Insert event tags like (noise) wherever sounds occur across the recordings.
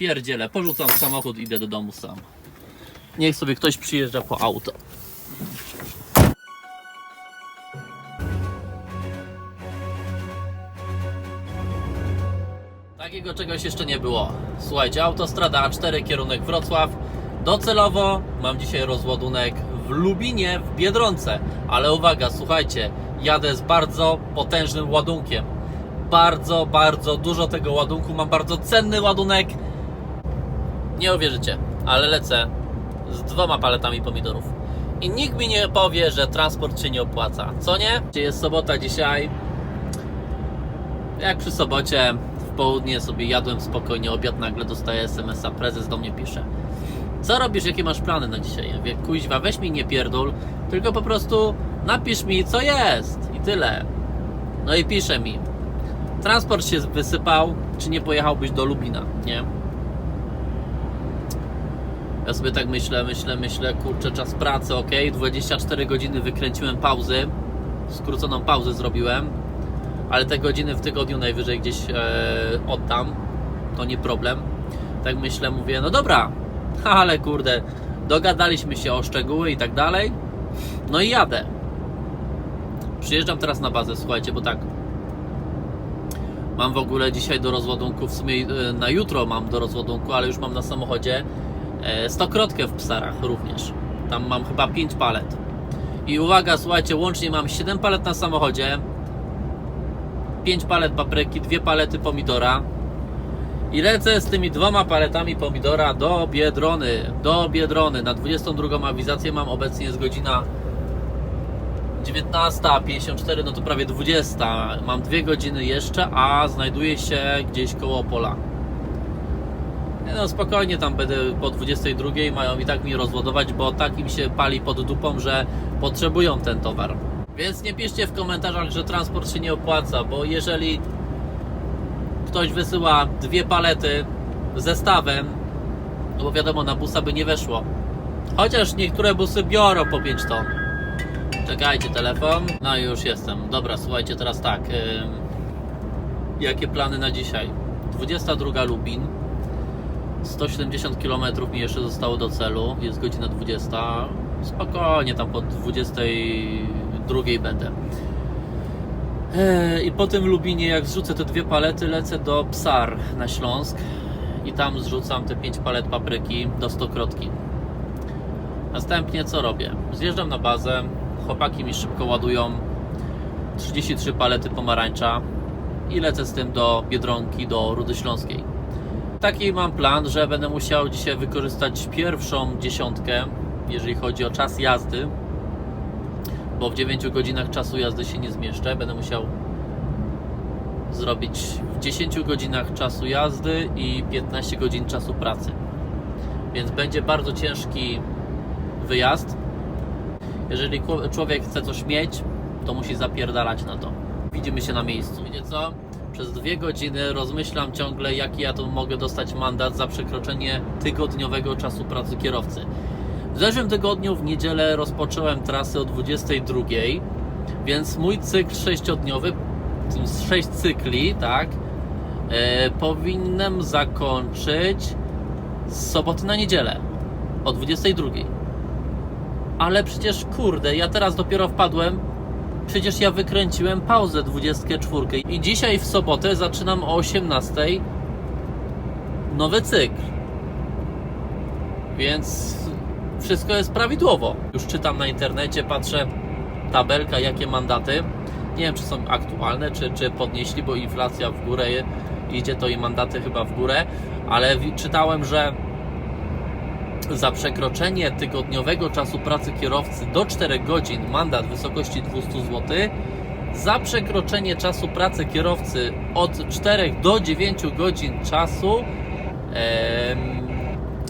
pierdzielę, porzucam samochód, idę do domu sam. Niech sobie ktoś przyjeżdża po auto. Takiego czegoś jeszcze nie było. Słuchajcie, autostrada A4, kierunek Wrocław. Docelowo mam dzisiaj rozładunek w Lubinie, w Biedronce. Ale uwaga, słuchajcie, jadę z bardzo potężnym ładunkiem. Bardzo, bardzo dużo tego ładunku. Mam bardzo cenny ładunek. Nie uwierzycie, ale lecę z dwoma paletami pomidorów. I nikt mi nie powie, że transport się nie opłaca. Co nie? Jest sobota dzisiaj. Jak przy sobocie w południe sobie jadłem spokojnie obiad, nagle dostaję SMS-a, prezes do mnie pisze. Co robisz, jakie masz plany na dzisiaj? Ja mówię, kuźwa, weź mi nie pierdol, tylko po prostu napisz mi, co jest i tyle. No i pisze mi, transport się wysypał, czy nie pojechałbyś do Lubina, nie? Ja sobie tak myślę, myślę, myślę, kurczę, czas pracy, ok, 24 godziny wykręciłem pauzy, skróconą pauzę zrobiłem, ale te godziny w tygodniu najwyżej gdzieś e, oddam, to nie problem. Tak myślę, mówię, no dobra, (laughs) ale kurde, dogadaliśmy się o szczegóły i tak dalej, no i jadę. Przyjeżdżam teraz na bazę, słuchajcie, bo tak, mam w ogóle dzisiaj do rozładunku, w sumie e, na jutro mam do rozładunku, ale już mam na samochodzie stokrotkę w psarach również. Tam mam chyba 5 palet. I uwaga, słuchajcie, łącznie mam 7 palet na samochodzie, 5 palet papryki, 2 palety pomidora. I lecę z tymi dwoma paletami pomidora do Biedrony. Do Biedrony. Na 22 awizację mam obecnie jest godzina 19.54, no to prawie 20. Mam dwie godziny jeszcze, a znajduję się gdzieś koło pola. No spokojnie, tam będę po 22. Mają i tak mi rozładować, bo tak im się pali pod dupą, że potrzebują ten towar. Więc nie piszcie w komentarzach, że transport się nie opłaca, bo jeżeli ktoś wysyła dwie palety zestawem, no bo wiadomo, na busa by nie weszło. Chociaż niektóre busy biorą po 5 ton. Czekajcie, telefon. No już jestem. Dobra, słuchajcie, teraz tak. jakie plany na dzisiaj? 22 Lubin. 170 km mi jeszcze zostało do celu. Jest godzina 20. Spokojnie, tam po 22 będę. Eee, I po tym Lubinie, jak zrzucę te dwie palety, lecę do Psar na Śląsk i tam zrzucam te 5 palet papryki do stokrotki. Następnie co robię? Zjeżdżam na bazę, chłopaki mi szybko ładują 33 palety pomarańcza i lecę z tym do Biedronki, do Rudy Śląskiej. Taki mam plan, że będę musiał dzisiaj wykorzystać pierwszą dziesiątkę, jeżeli chodzi o czas jazdy, bo w 9 godzinach czasu jazdy się nie zmieszczę. Będę musiał zrobić w 10 godzinach czasu jazdy i 15 godzin czasu pracy. Więc będzie bardzo ciężki wyjazd. Jeżeli człowiek chce coś mieć, to musi zapierdalać na to. Widzimy się na miejscu. Wiecie co? Przez dwie godziny rozmyślam ciągle, jaki ja tu mogę dostać mandat za przekroczenie tygodniowego czasu pracy kierowcy. W zeszłym tygodniu w niedzielę rozpocząłem trasę o 22, więc mój cykl sześciodniowy, 6 cykli, tak, e, powinienem zakończyć z soboty na niedzielę o 22. Ale przecież kurde, ja teraz dopiero wpadłem. Przecież ja wykręciłem pauzę 24 i dzisiaj w sobotę zaczynam o 18 nowy cykl. Więc wszystko jest prawidłowo. Już czytam na internecie, patrzę tabelka, jakie mandaty. Nie wiem, czy są aktualne, czy, czy podnieśli, bo inflacja w górę idzie, to i mandaty chyba w górę, ale czytałem, że za przekroczenie tygodniowego czasu pracy kierowcy do 4 godzin mandat w wysokości 200 zł. Za przekroczenie czasu pracy kierowcy od 4 do 9 godzin czasu em,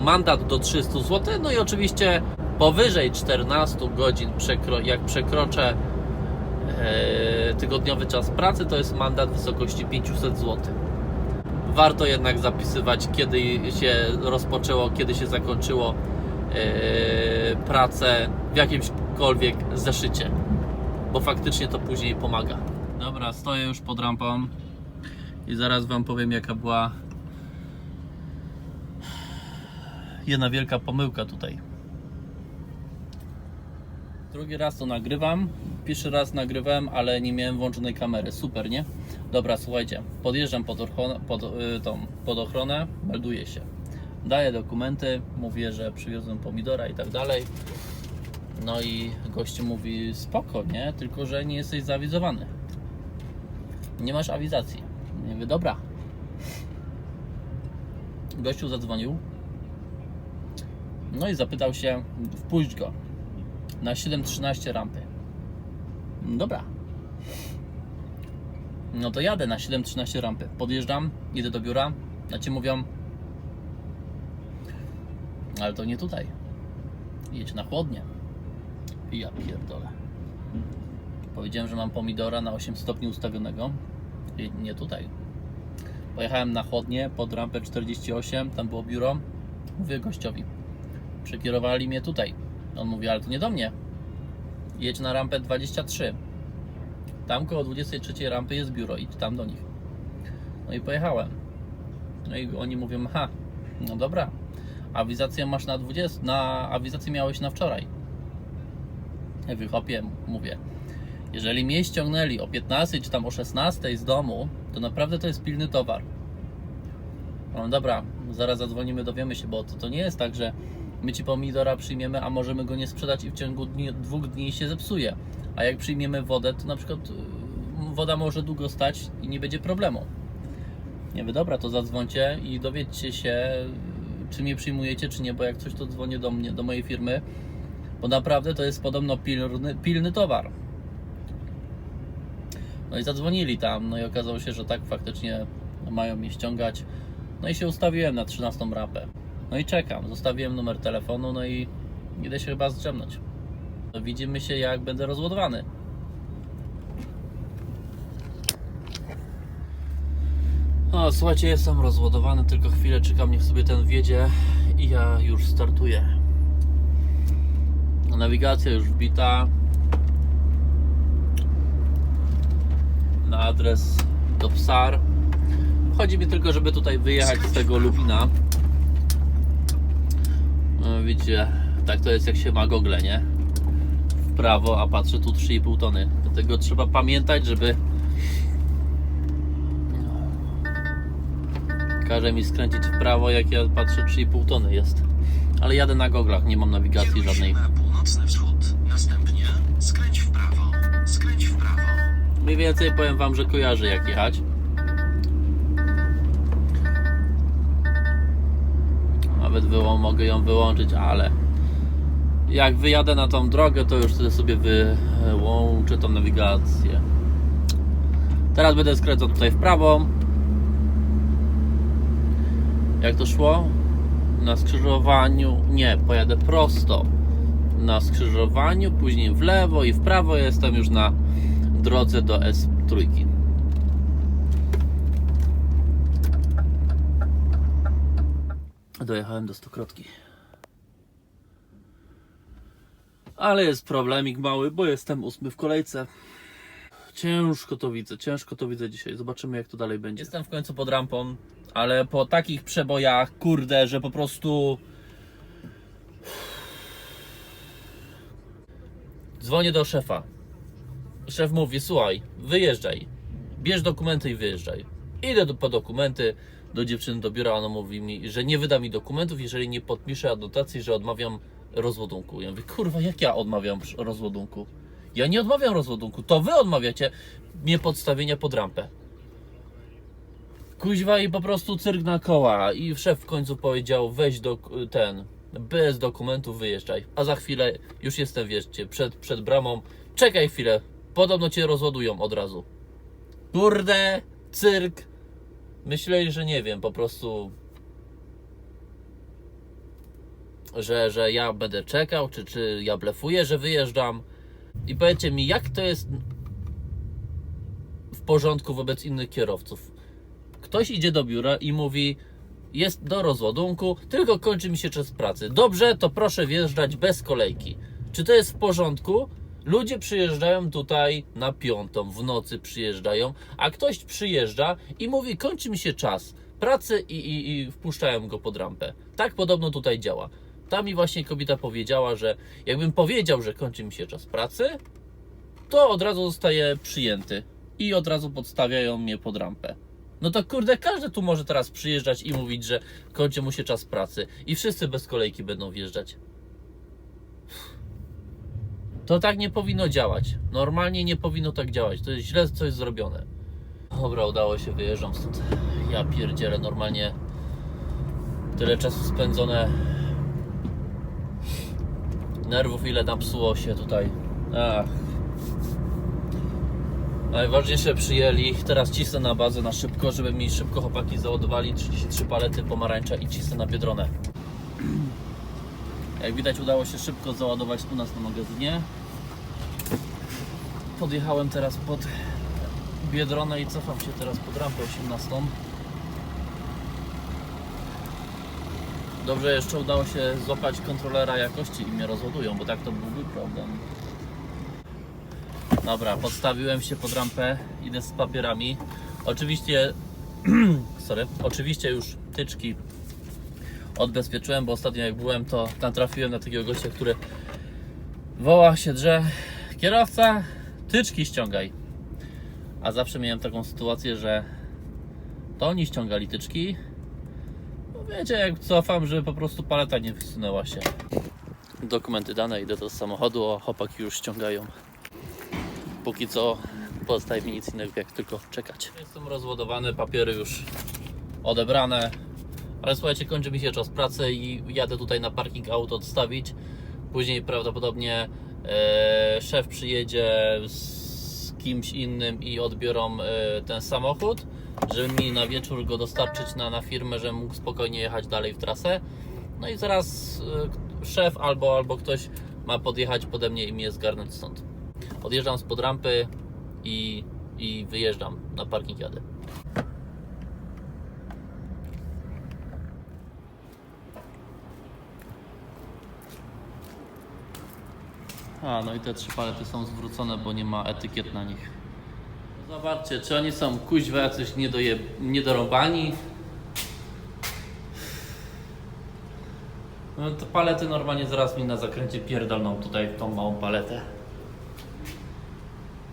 mandat do 300 zł. No i oczywiście powyżej 14 godzin, przekro, jak przekroczę e, tygodniowy czas pracy, to jest mandat w wysokości 500 zł warto jednak zapisywać, kiedy się rozpoczęło, kiedy się zakończyło e, pracę w jakimśkolwiek zeszycie, bo faktycznie to później pomaga. Dobra, stoję już pod rampą i zaraz Wam powiem, jaka była jedna wielka pomyłka tutaj. Drugi raz to nagrywam. Pierwszy raz nagrywałem, ale nie miałem włączonej kamery. Super, nie? Dobra, słuchajcie. Podjeżdżam pod, ochronę, pod, y, tą, pod ochronę, melduję się. Daję dokumenty, mówię, że przywiozłem pomidora i tak dalej. No i gościu mówi spoko, nie? Tylko, że nie jesteś zaawizowany. Nie masz awizacji. Nie mówię, dobra. Gościu zadzwonił. No i zapytał się, wpuść go na 7.13 rampy. Dobra. No to jadę na 7.13 rampy. Podjeżdżam, idę do biura. A ci mówią, ale to nie tutaj. Jedź na chłodnie. I ja pierdolę. Powiedziałem, że mam pomidora na 8 stopni ustawionego. I nie tutaj. Pojechałem na chłodnie pod rampę 48, tam było biuro. Mówię gościowi. Przekierowali mnie tutaj. On mówi, ale to nie do mnie. Jedź na rampę 23. Tam koło 23 rampy jest biuro, idź tam do nich. No i pojechałem. No i oni mówią, ha, no dobra. Awizację masz na 20, na awizację miałeś na wczoraj. Wychopię, mówię. Jeżeli mnie ściągnęli o 15 czy tam o 16 z domu, to naprawdę to jest pilny towar. No dobra, zaraz zadzwonimy, dowiemy się, bo to, to nie jest tak, że my ci pomidora przyjmiemy, a możemy go nie sprzedać i w ciągu dni, dwóch dni się zepsuje. A jak przyjmiemy wodę, to na przykład y, woda może długo stać i nie będzie problemu. Nie wy dobra, to zadzwońcie i dowiedzcie się, czy mnie przyjmujecie, czy nie, bo jak coś to dzwonię do mnie, do mojej firmy, bo naprawdę to jest podobno pilny, pilny towar. No i zadzwonili tam, no i okazało się, że tak faktycznie mają mnie ściągać. No i się ustawiłem na 13 rapę. No i czekam, zostawiłem numer telefonu, no i idę się chyba zdrzemnąć. Widzimy się jak będę rozładowany. No słuchajcie, jestem rozładowany, tylko chwilę czekam, niech sobie ten wjedzie i ja już startuję. Nawigacja już wbita. Na adres do Psar. Chodzi mi tylko, żeby tutaj wyjechać z tego Lubina. Widzicie, tak to jest jak się ma gogle, nie? W prawo, a patrzę tu 3,5 tony. Dlatego trzeba pamiętać, żeby każe mi skręcić w prawo, jak ja patrzę 3,5 tony jest. Ale jadę na goglach, nie mam nawigacji Kieruj żadnej. na północny wschód. Następnie skręć w prawo. Skręć w prawo. Mniej więcej powiem wam, że kojarzę jak jechać. Nawet mogę ją wyłączyć, ale jak wyjadę na tą drogę, to już wtedy sobie wyłączę tą nawigację. Teraz będę skręcał tutaj w prawo. Jak to szło? Na skrzyżowaniu. Nie, pojadę prosto. Na skrzyżowaniu, później w lewo i w prawo jestem już na drodze do S3. Dojechałem do Stokrotki. Ale jest problemik mały, bo jestem ósmy w kolejce. Ciężko to widzę, ciężko to widzę dzisiaj. Zobaczymy jak to dalej będzie. Jestem w końcu pod rampą, ale po takich przebojach, kurde, że po prostu... Dzwonię do szefa. Szef mówi, słuchaj, wyjeżdżaj, bierz dokumenty i wyjeżdżaj. Idę po dokumenty do dziewczyny do biura, ona mówi mi, że nie wyda mi dokumentów, jeżeli nie podpiszę anotacji, że odmawiam rozładunku. Ja mówię, kurwa, jak ja odmawiam rozładunku? Ja nie odmawiam rozładunku, to wy odmawiacie mnie podstawienia pod rampę. Kuźwa i po prostu cyrk na koła i szef w końcu powiedział, weź do ten, bez dokumentów wyjeżdżaj. A za chwilę już jestem, wiecie, przed, przed bramą. Czekaj chwilę, podobno cię rozładują od razu. Kurde, cyrk. Myśleli, że nie wiem, po prostu. Że, że ja będę czekał, czy, czy ja blefuję, że wyjeżdżam. I powiedzcie mi, jak to jest w porządku wobec innych kierowców? Ktoś idzie do biura i mówi: Jest do rozładunku, tylko kończy mi się czas pracy. Dobrze, to proszę wjeżdżać bez kolejki. Czy to jest w porządku? Ludzie przyjeżdżają tutaj na piątą, w nocy przyjeżdżają, a ktoś przyjeżdża i mówi: Kończy mi się czas pracy i, i, i wpuszczałem go pod rampę. Tak podobno tutaj działa. Tam mi właśnie kobieta powiedziała, że jakbym powiedział, że kończy mi się czas pracy, to od razu zostaje przyjęty i od razu podstawiają mnie pod rampę. No to kurde, każdy tu może teraz przyjeżdżać i mówić, że kończy mu się czas pracy i wszyscy bez kolejki będą wjeżdżać. To tak nie powinno działać. Normalnie nie powinno tak działać. To jest źle coś zrobione. Dobra, udało się, wyjeżdżam stąd. Ja pierdzielę, normalnie tyle czasu spędzone nerwów, ile napsuło się tutaj. Ach. Najważniejsze przyjęli. Teraz cisnę na bazę na szybko, żeby mi szybko chłopaki załadowali 33 palety pomarańcza i cisnę na Biedronę. Jak widać udało się szybko załadować u nas na magazynie. Podjechałem teraz pod Biedronę i cofam się teraz pod rampę 18. Dobrze jeszcze udało się złapać kontrolera jakości i mnie rozładują, bo tak to byłby problem. Dobra, podstawiłem się pod rampę, idę z papierami. Oczywiście, (clears throat) sorry, oczywiście już tyczki odbezpieczyłem, bo ostatnio jak byłem, to natrafiłem na takiego gościa, który woła się drze kierowca, tyczki ściągaj. A zawsze miałem taką sytuację, że to oni ściągali tyczki. No wiecie, jak cofam, że po prostu paleta nie wysunęła się. Dokumenty dane, idę do samochodu, a chłopaki już ściągają. Póki co pozostaje mi nic innego, jak tylko czekać. Jestem rozładowany, papiery już odebrane. Ale słuchajcie, kończy mi się czas pracy i jadę tutaj na parking auto odstawić. Później prawdopodobnie e, szef przyjedzie z kimś innym i odbiorą e, ten samochód, żeby mi na wieczór go dostarczyć na, na firmę, żebym mógł spokojnie jechać dalej w trasę. No i zaraz e, szef albo, albo ktoś ma podjechać pode mnie i mnie zgarnąć stąd. Odjeżdżam spod rampy i, i wyjeżdżam na parking jadę. A, no i te trzy palety są zwrócone, bo nie ma etykiet na nich. Zobaczcie, czy oni są kuźwa jacyś niedoje, niedorąbani? No to palety normalnie zaraz mi na zakręcie pierdolną tutaj tą małą paletę.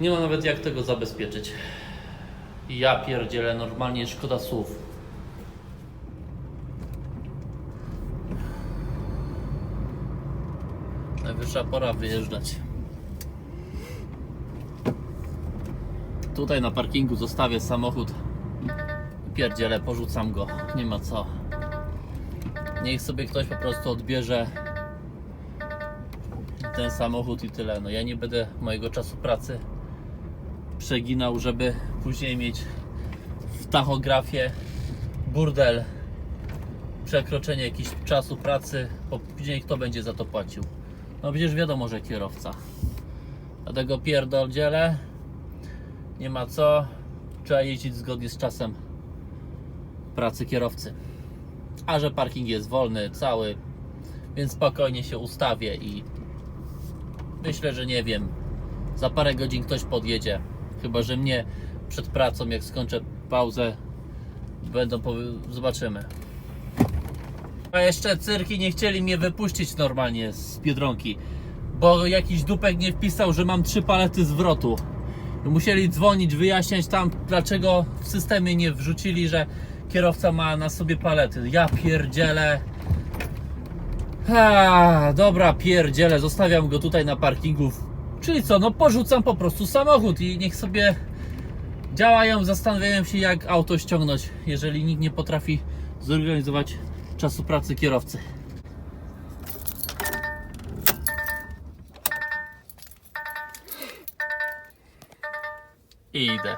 Nie ma nawet jak tego zabezpieczyć. Ja pierdzielę, normalnie szkoda słów. Najwyższa pora wyjeżdżać. Tutaj na parkingu zostawię samochód. Pierdzielę, porzucam go. Nie ma co. Niech sobie ktoś po prostu odbierze ten samochód i tyle. No ja nie będę mojego czasu pracy przeginał, żeby później mieć w tachografie burdel przekroczenie jakiegoś czasu pracy, bo później kto będzie za to płacił? No przecież wiadomo, że kierowca. Dlatego pierdoldziele nie ma co. Trzeba jeździć zgodnie z czasem pracy kierowcy. A że parking jest wolny, cały, więc spokojnie się ustawię i myślę, że nie wiem. Za parę godzin ktoś podjedzie. Chyba, że mnie przed pracą, jak skończę pauzę, będą zobaczymy. A jeszcze cyrki nie chcieli mnie wypuścić normalnie z Biedronki, bo jakiś dupek nie wpisał, że mam trzy palety zwrotu. Musieli dzwonić, wyjaśniać tam, dlaczego w systemie nie wrzucili, że kierowca ma na sobie palety. Ja pierdzielę. A, dobra, pierdzielę, zostawiam go tutaj na parkingu. Czyli co, no porzucam po prostu samochód i niech sobie działają, zastanawiają się jak auto ściągnąć, jeżeli nikt nie potrafi zorganizować czasu pracy kierowcy. I idę.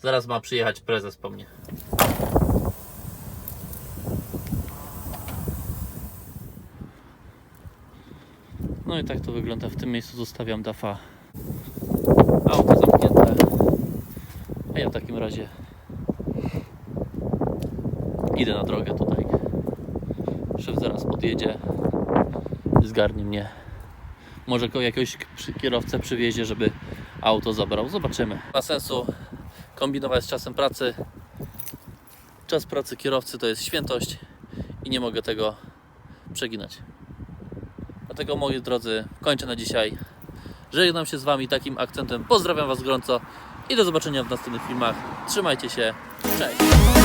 Zaraz ma przyjechać prezes po mnie. No i tak to wygląda. W tym miejscu zostawiam dafa. Auto zamknięte. A ja w takim razie idę na drogę tutaj. Szef zaraz podjedzie, zgarnie mnie. Może jakiegoś kierowcę przywiezie, żeby auto zabrał. Zobaczymy. Ma sensu kombinować z czasem pracy. Podczas pracy kierowcy to jest świętość i nie mogę tego przeginać. Dlatego moi drodzy, kończę na dzisiaj. Żegnam się z Wami takim akcentem. Pozdrawiam Was gorąco i do zobaczenia w następnych filmach. Trzymajcie się. Cześć.